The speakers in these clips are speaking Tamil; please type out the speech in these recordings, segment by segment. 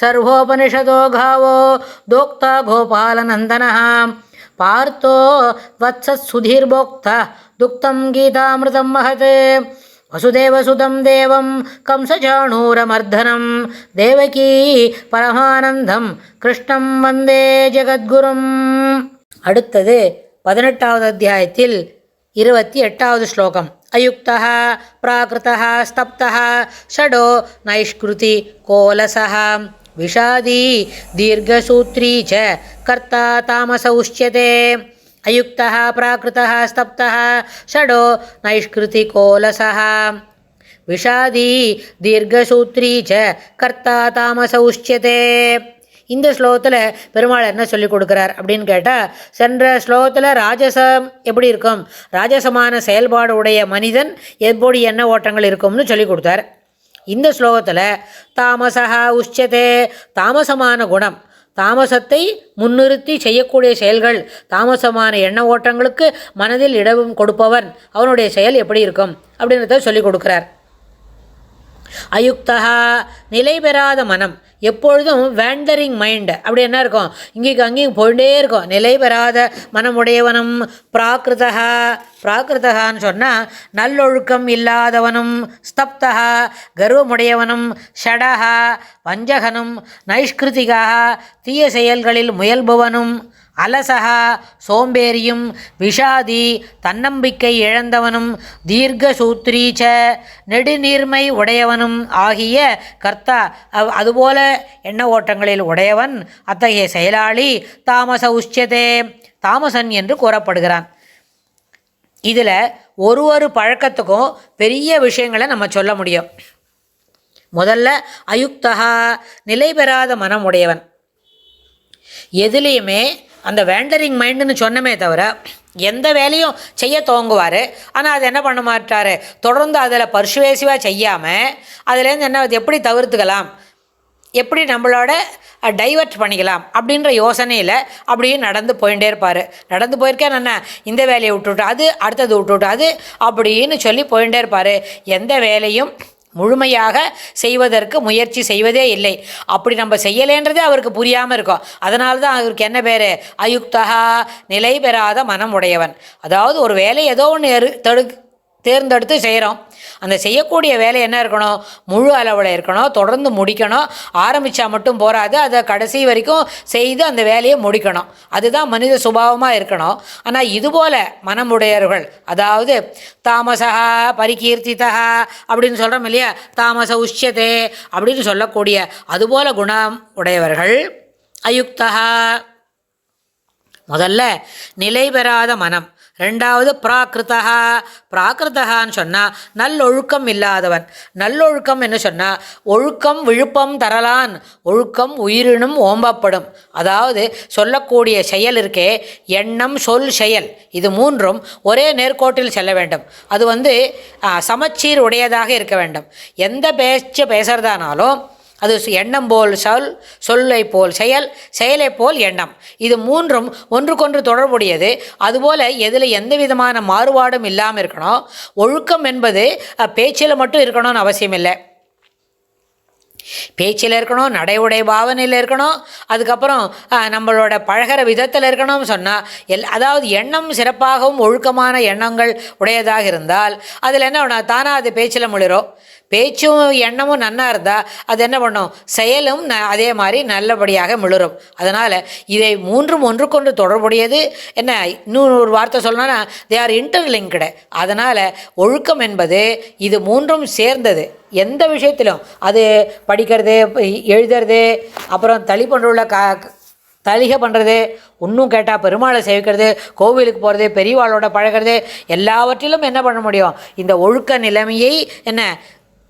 सर्वोपनिषदो गावो दोक्ता गोपालनन्दनः पार्थो वत्सत्सुधीर्भोक्ता दुक्तं गीतामृतं महत् वसुदेवसुतं देवं कंसचाणूरमर्दनं देवकी परमानन्दं कृष्णं वन्दे ஜெகத்குரும் அடுத்தது பதினெட்டாவது அத்தியாயத்தில் இருபத்தி எட்டாவது ஸ்லோகம் अयुक्तः प्राकृतः स्तप्तः षडो नैष्कृति कोलसः विषादी दीर्घसूत्री च कर्ता तामस उच्यते अयुक्तः प्राकृतः स्तप्तः षडो नैष्कृतिकोलसः விஷாதி தீர்க்கசூத்ரி ச கர்த்தா தாமச உஷ்யதே இந்த ஸ்லோகத்தில் பெருமாள் என்ன சொல்லி கொடுக்குறார் அப்படின்னு கேட்டால் சென்ற ஸ்லோகத்தில் ராஜசம் எப்படி இருக்கும் ராஜசமான செயல்பாடு உடைய மனிதன் எப்படி என்ன ஓட்டங்கள் இருக்கும்னு சொல்லி கொடுத்தார் இந்த ஸ்லோகத்தில் தாமசா உச்சதே தாமசமான குணம். தாமசத்தை முன்னிறுத்தி செய்யக்கூடிய செயல்கள் தாமசமான எண்ண ஓட்டங்களுக்கு மனதில் இடம் கொடுப்பவன் அவனுடைய செயல் எப்படி இருக்கும்? அப்படின்றத சொல்லிக் கொடுக்குறார். அயுக்தா நிலை பெறாத மனம். எப்பொழுதும் வேண்டரிங் மைண்டு அப்படி என்ன இருக்கும்? இங்கேக்கு அங்கேயும் போயிட்டே இருக்கும். நிலை பெறாத மனமுடையவனும் பிராகிருதா பிராகிருதகான்னு சொன்னால் நல்லொழுக்கம் இல்லாதவனும் ஸ்தப்தகா கர்வமுடையவனும் ஷடகா வஞ்சகனும் நைஷ்கிருதிகா தீய செயல்களில் முயல்பவனும் அலசகா சோம்பேறியும் விஷாதி தன்னம்பிக்கை இழந்தவனும் தீர்க்க சூத்ரீச்ச நெடுநீர்மை உடையவனும் ஆகிய கர்த்தா அவ்- அதுபோல எண்ண ஓட்டங்களில் உடையவன் அத்தகைய செயலாளி தாமச உச்சதே தாமசன் என்று கூறப்படுகிறான். இதில் ஒரு ஒரு பழக்கத்துக்கும் பெரிய விஷயங்களை நம்ம சொல்ல முடியும். முதல்ல அயுக்தகா நிலை பெறாத மனம் உடையவன். எதுலேயுமே அந்த வேண்டரிங் மைண்டுன்னு சொன்னமே தவிர எந்த வேலையும் செய்ய துவங்குவார். ஆனால் அது என்ன பண்ண மாட்டார்? தொடர்ந்து அதில் பர்சுவேசிவாக செய்யாமல் அதுலேருந்து என்ன எப்படி தவிர்த்துக்கலாம்? எப்படி நம்மளோட டைவர்ட் பண்ணிக்கலாம்? அப்படின்ற யோசனையில் அப்படியே நடந்து போயிட்டே இருப்பார். நடந்து போயிருக்கேன் என்ன? இந்த வேலையை விட்டுவிட்டு அது அடுத்தது விட்டுவிட்டு அது அப்படின்னு சொல்லி போயிட்டே இருப்பார். எந்த வேலையும் முழுமையாக செய்வதற்கு முயற்சி செய்வதே இல்லை. அப்படி நம்ம செய்யலேன்றதே அவருக்கு புரியாமல் இருக்கும். அதனால தான் அவருக்கு என்ன பேர்? அயுக்தகா நிலை பெறாத மனம் உடையவன். அதாவது ஒரு வேலை ஏதோ ஒன்று தடு தேர்ந்தெடுத்து செய்கிறோம் அந்த செய்யக்கூடிய வேலை என்ன இருக்கணும்? முழு அளவில் இருக்கணும். தொடர்ந்து முடிக்கணும். ஆரம்பித்தா மட்டும் போராது அதை கடைசி வரைக்கும் செய்து அந்த வேலையை முடிக்கணும். அதுதான் மனித சுபாவமாக இருக்கணும். ஆனால் இதுபோல் மனமுடையவர்கள் அதாவது தாமசா பரிகீர்த்திதா அப்படின்னு சொல்கிறோம் இல்லையா? தாமச உஷ்யதே அப்படின்னு சொல்லக்கூடிய அதுபோல் குணம் உடையவர்கள் அயுக்தா. முதல்ல நிலை பெறாத மனம். ரெண்டாவது பிராகிருதா பிராகிருதகான்னு சொன்னால் நல்லொழுக்கம் இல்லாதவன். நல்லொழுக்கம் என்ன சொன்னால் ஒழுக்கம் விழுப்பம் தரலான். ஒழுக்கம் உயிரினும் ஓம்பப்படும். அதாவது சொல்லக்கூடிய செயல் இருக்கே எண்ணம் சொல் செயல். இது மூன்றும் ஒரே நேர்கோட்டில் செல்ல வேண்டும். அது வந்து சமச்சீர் உடையதாக இருக்க வேண்டும். எந்த பேச்சு பேசுகிறதானாலும் அது எண்ணம் போல் சொல் சொல்லை போல் செயல் செயலை போல் எண்ணம். இது மூன்றும் ஒன்றுக்கொன்று தொடர்புடையது. அதுபோல் எதில் எந்த விதமான மாறுபாடும் இல்லாமல் இருக்கணும். ஒழுக்கம் என்பது பேச்சில் மட்டும் இருக்கணும்னு அவசியம் இல்லை. பேச்சில் இருக்கணும் நடை உடை பாவனையில் இருக்கணும். அதுக்கப்புறம் நம்மளோட பழகிற விதத்தில் இருக்கணும்னு சொன்னால் எல் அதாவது எண்ணம் சிறப்பாகவும் ஒழுக்கமான எண்ணங்கள் உடையதாக இருந்தால் அதில் என்ன தானாக அது பேச்சில் முளிரும். பேச்சும் எண்ணமும் நன்னா இருந்தால் அது என்ன பண்ணும்? செயலும் ந அதே மாதிரி நல்லபடியாக மிளரும். அதனால் இதை மூன்றும் ஒன்றுக்கொன்று தொடர்புடையது. என்ன இன்னொரு ஒரு வார்த்தை சொல்லணும்னா தே ஆர் இன்டர்லிங்க்டு அதனால் ஒழுக்கம் என்பது இது மூன்றும் சேர்ந்தது. எந்த விஷயத்திலும். அது படிக்கிறது எழுதுறது அப்புறம் தளிப்பண்டுள்ள கா தலிகை பண்ணுறது இன்னும் கேட்டால் பெருமாளை சேவிக்கிறது கோவிலுக்கு போகிறது பெரியவாளோட பழகிறது எல்லாவற்றிலும் என்ன பண்ண முடியும்? இந்த ஒழுக்க நிலைமையை என்ன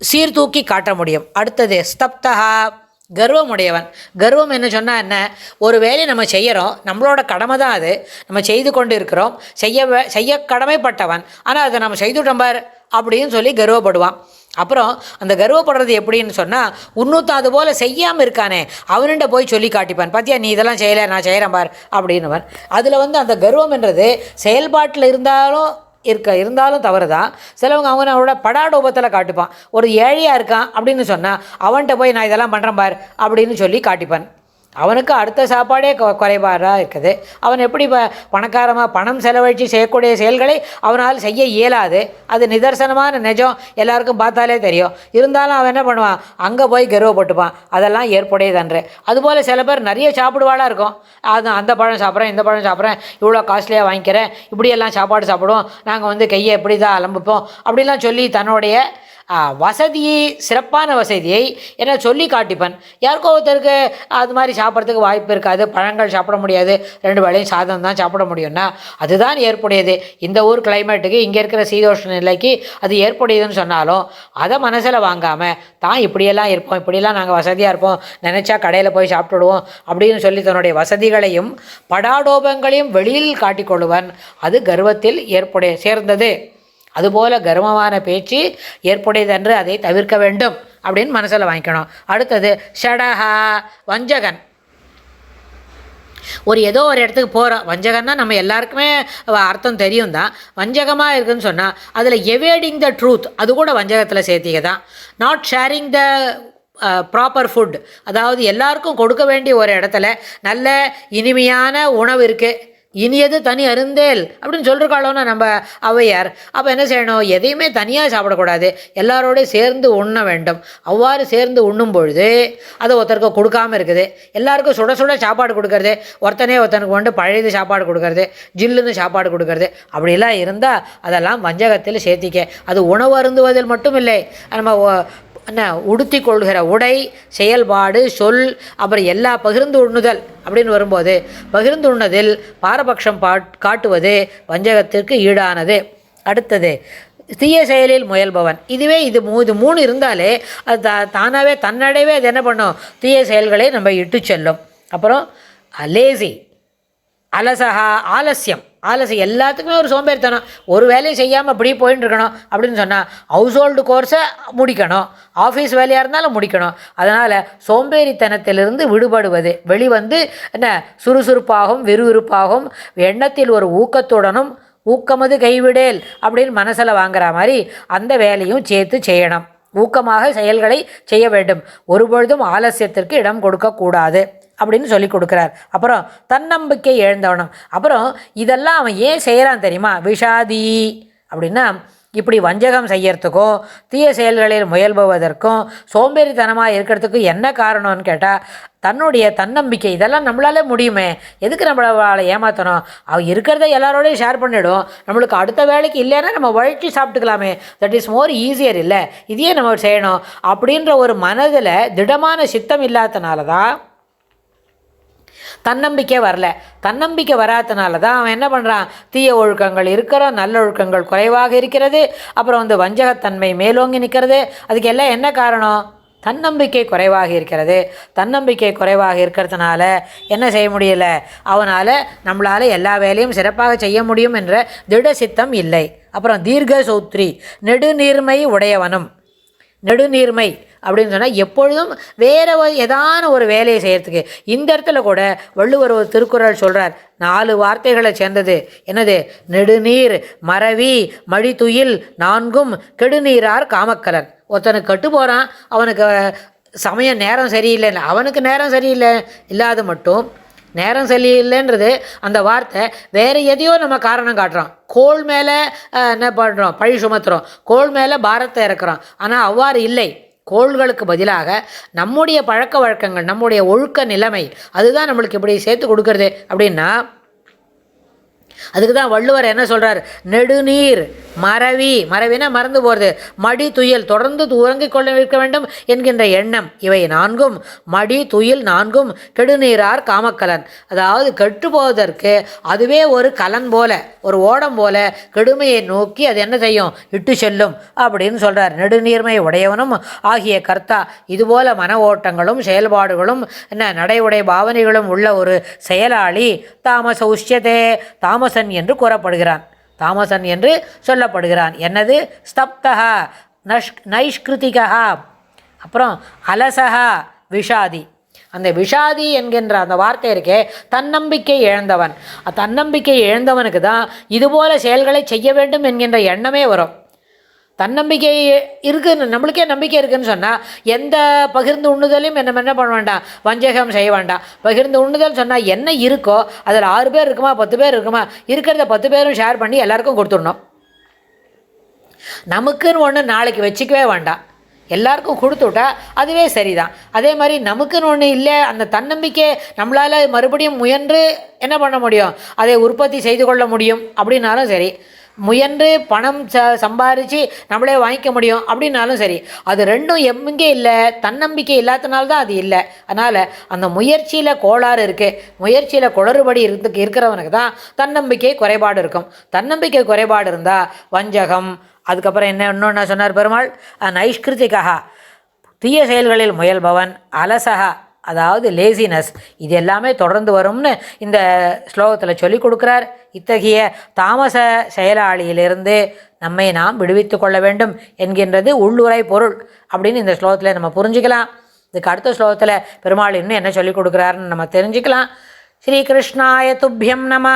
சீர்தூக்கி காட்ட முடியும். அடுத்தது ஸ்தப்தகா கர்வமுடையவன். கர்வம் என்ன சொன்னால் என்ன? ஒரு வேலையை நம்ம செய்கிறோம் நம்மளோட கடமை தான் அது. நம்ம செய்து கொண்டு இருக்கிறோம் செய்ய வே- செய்ய கடமைப்பட்டவன். ஆனால் அதை நம்ம செய்துட்டோம் பார் அப்படின்னு சொல்லி கர்வப்படுவான். அப்புறம் அந்த கர்வப்படுறது எப்படின்னு சொன்னால் இன்னொருத்தன் அது போல் செய்யாமல் இருக்கானே அவன்கிட்ட போய் சொல்லி காட்டிப்பான். பார்த்தியா நீ இதெல்லாம் செய்யலை நான் செய்கிறேன் பார் அப்படின்னுவன். அதில் வந்து அந்த கர்வம்ன்றது செயல்பாட்டில் இருந்தாலும் இருக்க இருந்தாலும் தவறு தான் சிலவங்க அவங்க அவனோட படாடோபத்தில் காட்டுப்பான். ஒரு ஏழையாக இருக்கான் அப்படின்னு சொன்னால் அவன்கிட்ட போய் நான் இதெல்லாம் பண்ணுறேன் பார் அப்படின்னு சொல்லி காட்டிப்பான். அவனுக்கு அடுத்த சாப்பாடே கொ- குறைபாடாக இருக்குது. அவன் எப்படி ப பணக்காரமாக பணம் செலவழித்து செய்யக்கூடிய செயல்களை அவனால் செய்ய இயலாது. அது நிதர்சனமான நிஜம். எல்லாருக்கும் பார்த்தாலே தெரியும். இருந்தாலும் அவன் என்ன பண்ணுவான்? அங்கே போய் கர்வப்பட்டுப்பான் அதெல்லாம் ஏற்புடையதன்று. அதுபோல் சில பேர் நிறைய சாப்பிடுவாளாக இருக்கும். அது அந்த பழம் சாப்பிட்றேன் இந்த பழம் சாப்பிட்றேன் இவ்வளோ காஸ்ட்லியாக வாங்கிக்கிறேன் இப்படியெல்லாம் சாப்பாடு சாப்பிடுவோம். நாங்கள் வந்து கையை எப்படி தான் அலம்பிப்போம்? அப்படிலாம் சொல்லி தன்னுடைய வசதியை சிறப்பான வசதியை என்ன சொல்லி காட்டிப்பன். யாருக்கோ ஒருத்தருக்கு அது மாதிரி சாப்பிட்றதுக்கு வாய்ப்பு இருக்காது பழங்கள் சாப்பிட முடியாது ரெண்டு வேளையும் சாதம் தான் சாப்பிட முடியும்னா அதுதான் ஏற்புடையது. இந்த ஊர் கிளைமேட்டுக்கு இங்கே இருக்கிற சீதோஷ்ண நிலைக்கு அது ஏற்புடையதுன்னு சொன்னாலும் அதை மனசில் வாங்காமல் தான் இப்படியெல்லாம் இருப்போம் இப்படியெல்லாம் நாங்கள் வசதியாக இருப்போம் நினச்சா கடையில் போய் சாப்பிட்டுடுவோம் அப்படின்னு சொல்லி தன்னுடைய வசதிகளையும் படாடோபங்களையும் வெளியில் காட்டிக்கொள்ளுவன். அது கர்வத்தில் ஏற்புடைய சேர்ந்தது. அதுபோல கர்வமான பேச்சு ஏற்புடையதென்று அதை தவிர்க்க வேண்டும் அப்படின்னு மனசில் வாங்கிக்கணும். அடுத்தது ஷடஹா வஞ்சகன். ஒரு ஏதோ ஒரு இடத்துக்கு போகிறோம் வஞ்சகன்னா நம்ம எல்லாருக்குமே அர்த்தம் தெரியும் தான் வஞ்சகமாக இருக்குதுன்னு சொன்னால் அதில் எவேடிங் த ட்ரூத் அது கூட வஞ்சகத்தில் சேர்த்திக்க தான். Not sharing the proper food அதாவது எல்லாருக்கும் கொடுக்க வேண்டிய ஒரு இடத்துல நல்ல இனிமையான உணவு இருக்குது இனியது தனி அருந்தேல் அப்படின்னு சொல்லிருக்காளோன்னா நம்ம அவையார் அப்போ என்ன செய்யணும்? எதையுமே தனியாக சாப்பிடக்கூடாது. எல்லாரோடையும் சேர்ந்து உண்ண வேண்டும். அவ்வாறு சேர்ந்து உண்ணும் பொழுது அது ஒருத்தருக்கு கொடுக்காம இருக்குது. எல்லாருக்கும் சுட சுட சாப்பாடு கொடுக்கறது. ஒருத்தனே ஒருத்தனுக்கு வந்து பழையது சாப்பாடு கொடுக்கறது. ஜில்லுன்னு சாப்பாடு கொடுக்கறது. அப்படிலாம் இருந்தால் அதெல்லாம் வஞ்சகத்தில் சேர்த்திக்க. அது உணவு அருந்துவதில் மட்டும் இல்லை நம்ம என்ன உடுத்தி கொள்கிற உடை செயல்பாடு சொல் அப்புறம் எல்லா பகிர்ந்து உண்ணுதல் அப்படின்னு வரும்போது பகிர்ந்து உண்ணதில் பாரபட்சம் பாட் காட்டுவது வஞ்சகத்திற்கு ஈடானது. அடுத்தது தீய செயலில் முயல்பவன். இதுவே இது மூ இது மூணு இருந்தாலே அது தா தானாகவே தன்னடைவே அது என்ன பண்ணும்? தீய செயல்களை நம்ம இட்டு செல்லும். அப்புறம் லேசி அலசகா ஆலசியம் ஆலசியம் எல்லாத்துக்குமே ஒரு சோம்பேறித்தனம். ஒரு வேலையும் செய்யாமல் அப்படியே போயின்னு இருக்கணும் அப்படின்னு சொன்னால் ஹவுஸ் ஹோல்டு கோர்ஸை முடிக்கணும். ஆஃபீஸ் வேலையாக இருந்தாலும் முடிக்கணும். அதனால் சோம்பேறித்தனத்திலிருந்து விடுபடுவது வெளிவந்து என்ன சுறுசுறுப்பாகவும் விறுவிறுப்பாகவும் எண்ணத்தில் ஒரு ஊக்கத்துடனும் ஊக்கமது கைவிடேல் அப்படின்னு மனசில் வாங்குற மாதிரி அந்த வேலையும் சேர்த்து செய்யணும். ஊக்கமாக செயல்களை செய்ய வேண்டும். ஒருபொழுதும் ஆலசியத்திற்கு இடம் கொடுக்கக்கூடாது. அப்படின்னு சொல்லி கொடுக்குறார். அப்புறம் தன்னம்பிக்கை எழுந்தவனம். அப்புறம் இதெல்லாம் அவன் ஏன் செய்கிறான் தெரியுமா? விஷாதி. அப்படின்னா இப்படி வஞ்சகம் செய்யறதுக்கும் தீய செயல்களில் முயல்பவதற்கும் சோம்பேறித்தனமாக இருக்கிறதுக்கும் என்ன காரணம்னு கேட்டால் தன்னுடைய தன்னம்பிக்கை இதெல்லாம் நம்மளாலே முடியுமே. எதுக்கு நம்மளால் ஏமாற்றணும் அவள் இருக்கிறத எல்லாரோடையும் ஷேர் பண்ணிவிடும் நம்மளுக்கு அடுத்த வேலைக்கு இல்லைன்னா நம்ம உழைச்சி சாப்பிட்டுக்கலாமே. தட் இஸ் மோர் ஈஸியர் இல்லை. இதையே நம்ம செய்யணும். அப்படின்ற ஒரு மனதில் திடமான சித்தம் இல்லாதனால தான் தன்னம்பிக்கை வரல. தன்னம்பிக்கை வராதனால தான் அவன் என்ன பண்ணுறான் தீய ஒழுக்கங்கள் இருக்கிற நல்ல ஒழுக்கங்கள் குறைவாக இருக்கிறது. அப்புறம் வந்து வஞ்சகத்தன்மை மேலோங்கி நிற்கிறது. அதுக்கெல்லாம் என்ன காரணம்? தன்னம்பிக்கை குறைவாக இருக்கிறது. தன்னம்பிக்கை குறைவாக இருக்கிறதுனால என்ன செய்ய முடியல? அவனால் நம்மளால் எல்லா வேலையும் சிறப்பாக செய்ய முடியும் என்ற திட சித்தம் இல்லை. அப்புறம் தீர்க்க சௌத்ரி நெடுநீர்மை உடையவனும். நெடுநீர்மை அப்படின்னு சொன்னால் எப்பொழுதும் வேறு ஒரு ஏதான ஒரு வேலையை செய்கிறதுக்கு இந்த இடத்துல கூட வள்ளுவர் ஒரு திருக்குறள் சொல்கிறார் நாலு வார்த்தைகளை சேர்ந்தது. என்னது? நெடுநீர் மறவி மழித்துயில் நான்கும் கெடுநீரார் காமக்கலன். ஒருத்தனுக்கு கட்டு போகிறான் அவனுக்கு சமயம் நேரம் சரியில்லை. அவனுக்கு நேரம் சரியில்லை. இல்லாத மட்டும் நேரம் சரியில்லைன்றது அந்த வார்த்தை வேறு எதையோ நம்ம காரணம் காட்டுறோம். கோள் மேலே என்ன பண்ணுறோம் பழி சுமத்துறோம். கோள் மேலே பாரத்தை இறக்குறோம். ஆனால் அவ்வாறு இல்லை. கோள்களுக்கு பதிலாக நம்முடைய பழக்க வழக்கங்கள் நம்முடைய ஒழுக்க நிலைமை அதுதான் நம்மளுக்கு இப்படி சேர்த்து கொடுக்கறது அப்படின்னா அதுக்கு தான் வள்ளுவர் என்ன சொல்கிறார் நெடுநீர். மறவி மறவினா மறந்து போகிறது மடி துயில் தொடர்ந்து உறங்கிக் கொள்ள இருக்க வேண்டும் என்கின்ற எண்ணம் இவை நான்கும். மடி துயில் நான்கும். கெடுநீரார் காமக்கலன். அதாவது கெட்டு போவதற்கு அதுவே ஒரு கலன் போல ஒரு ஓடம் போல கெடுமையை நோக்கி அது என்ன செய்யும்? இட்டு செல்லும் அப்படின்னு சொல்கிறார் நெடுநீர்மை உடையவனும் ஆகிய கர்த்தா. இதுபோல மன ஓட்டங்களும் செயல்பாடுகளும் என்ன நடை உடை பாவனைகளும் உள்ள ஒரு செயலாளி தாமச உஷ்யதே தாமசன் என்று கூறப்படுகிறான். தாமசன் என்று சொல்லப்படுகிறான். என்னது? ஸ்தப்தகா நஷ் நைஷ்கிருதிகா அப்புறம் அலசகா விஷாதி. அந்த விஷாதி என்கின்ற அந்த வார்த்தை இருக்கே தன்னம்பிக்கை இழந்தவன். தன்னம்பிக்கை இழந்தவனுக்கு தான் இதுபோல செயல்களை செய்ய வேண்டும் என்கின்ற எண்ணமே வரும். தன்னம்பிக்கை இருக்குதுன்னு நம்மளுக்கே நம்பிக்கை இருக்குன்னு சொன்னால் எந்த பகிர்ந்து உண்ணுதலையும் என்ன என்ன பண்ண வேண்டாம் வஞ்சகம் செய்ய வேண்டாம் பகிர்ந்து உண்ணுதல் சொன்னால் என்ன இருக்கோ அதில் ஆறு பேர் இருக்குமா பத்து பேர் இருக்குமா இருக்கிறத பத்து பேரும் ஷேர் பண்ணி எல்லாருக்கும் கொடுத்துடணும். நமக்குன்னு ஒன்று நாளைக்கு வச்சுக்கவே வேண்டாம் எல்லாருக்கும் கொடுத்துட்டா அதுவே சரிதான். அதே மாதிரி நமக்குன்னு ஒன்று இல்லை அந்த தன்னம்பிக்கை நம்மளால் மறுபடியும் முயன்று என்ன பண்ண முடியும்? அதை உற்பத்தி செய்து கொள்ள முடியும் அப்படின்னாலும் சரி. முயன்று பணம் ச சம்பாரித்து நம்மளே வாங்கிக்க முடியும் அப்படின்னாலும் சரி. அது ரெண்டும் எங்கே இல்லை தன்னம்பிக்கை இல்லாதனால தான் அது இல்லை. அதனால் அந்த முயற்சியில் கோளாறு இருக்குது முயற்சியில் குளறுபடி இருந்து இருக்கிறவனுக்கு தான் தன்னம்பிக்கை குறைபாடு இருக்கும். தன்னம்பிக்கை குறைபாடு இருந்தால் வஞ்சகம். அதுக்கப்புறம் என்ன இன்னொன்று சொன்னார் பெருமாள்? நைஷ்கிருத்திகா தீய செயல்களில் முயல்பவன் அலசகா அதாவது லேசினஸ் இது எல்லாமே தொடர்ந்து வரும்னு இந்த ஸ்லோகத்தில் சொல்லி கொடுக்குறார். இத்தகைய தாமச செயலாளியிலிருந்து நம்மை நாம் விடுவித்து கொள்ள வேண்டும் என்கின்றது உள்ளுரை பொருள் அப்படின்னு இந்த ஸ்லோகத்தில் நம்ம புரிஞ்சுக்கலாம். இதுக்கு அடுத்த ஸ்லோகத்தில் பெருமாள் இன்னும் என்ன சொல்லிக் கொடுக்குறாருன்னு நம்ம தெரிஞ்சுக்கலாம். ஸ்ரீ கிருஷ்ணாய துப்பியம் நம